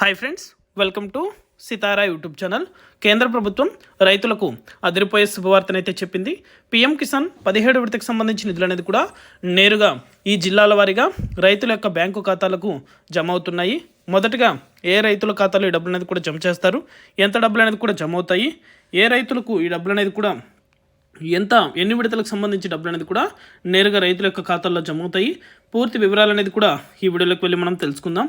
Hi friends welcome to Sitara YouTube channel కేంద్ర ప్రభుత్వం రైతులకు అదిరిపోయే శుభవార్తనైతే చెప్పింది. పీఎం కిసాన్ పదిహేడు విడతకు సంబంధించిన నిధులు అనేది కూడా నేరుగా ఈ జిల్లాల వారీగా రైతుల యొక్క బ్యాంకు ఖాతాలకు జమ అవుతున్నాయి. మొదటగా ఏ రైతుల ఖాతాలో ఈ డబ్బులు అనేది కూడా జమ చేస్తారు? ఎంత డబ్బులు అనేది కూడా జమ అవుతాయి? ఏ రైతులకు ఈ డబ్బులు అనేది కూడా ఎంత ఎన్ని విడతలకు సంబంధించి డబ్బులు అనేది కూడా నేరుగా రైతుల యొక్క ఖాతాల్లో జమ అవుతాయి? పూర్తి వివరాలు అనేది కూడా ఈ వీడియోలోకి వెళ్ళి మనం తెలుసుకుందాం.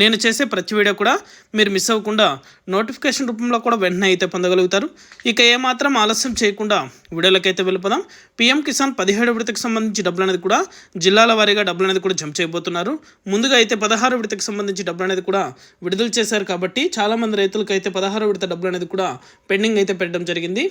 నేను చేసే ప్రతి వీడియో కూడా మీరు మిస్ అవ్వకుండా నోటిఫికేషన్ రూపంలో కూడా వెంటనే అయితే పొందగలుగుతారు. ఇక ఏమాత్రం ఆలస్యం చేయకుండా వీడియోలకైతే వెళ్ళిపోదాం. పీఎం కిసాన్ పదిహేడు విడతకు సంబంధించి డబ్బులు అనేది కూడా జిల్లాల వారీగా డబ్బులు అనేది కూడా జమ చేయబోతున్నారు. ముందుగా అయితే పదహారు విడతకు సంబంధించి డబ్బులు అనేది కూడా విడుదల చేశారు కాబట్టి చాలామంది రైతులకు అయితే పదహారు విడత డబ్బులు అనేది కూడా పెండింగ్ అయితే పెట్టడం జరిగింది.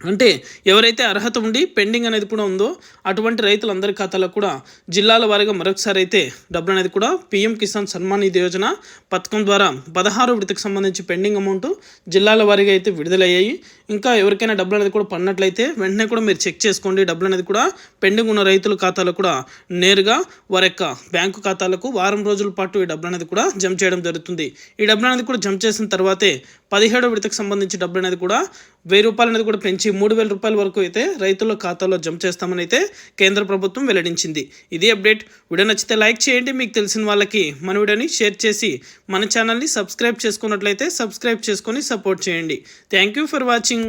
అంటే ఎవరైతే అర్హత ఉండి పెండింగ్ అనేది కూడా ఉందో అటువంటి రైతులందరి ఖాతాలో కూడా జిల్లాల వారీగా మరొకసారి అయితే డబ్బులు అనేది కూడా పీఎం కిసాన్ సన్మాన్ నిధి యోజన పథకం ద్వారా పదహారు విడతకు సంబంధించి పెండింగ్ అమౌంట్ జిల్లాల వారీగా అయితే విడుదలయ్యాయి. ఇంకా ఎవరికైనా డబ్బులు అనేది కూడా పడినట్లయితే వెంటనే కూడా మీరు చెక్ చేసుకోండి. డబ్బులు అనేది కూడా పెండింగ్ ఉన్న రైతుల ఖాతాలో కూడా నేరుగా వారి యొక్క బ్యాంకు ఖాతాలకు వారం రోజుల పాటు ఈ డబ్బులు అనేది కూడా జమ చేయడం జరుగుతుంది. ఈ డబ్బులు అనేది కూడా జమ చేసిన తర్వాతే పదిహేడో విడతకు సంబంధించి డబ్బులు అనేది కూడా వెయ్యి రూపాయలు అనేది కూడా పెంచి మూడు వేల రూపాయల వరకు అయితే రైతుల ఖాతాలో జమ చేస్తామని అయితే కేంద్ర ప్రభుత్వం వెల్లడించింది. ఇది అప్డేట్. వీడియో నచ్చితే లైక్ చేయండి. మీకు తెలిసిన వాళ్ళకి మన వీడియోని షేర్ చేసి మన ఛానల్ని సబ్స్క్రైబ్ చేసుకున్నట్లయితే సబ్స్క్రైబ్ చేసుకొని సపోర్ట్ చేయండి. Thank you for watching.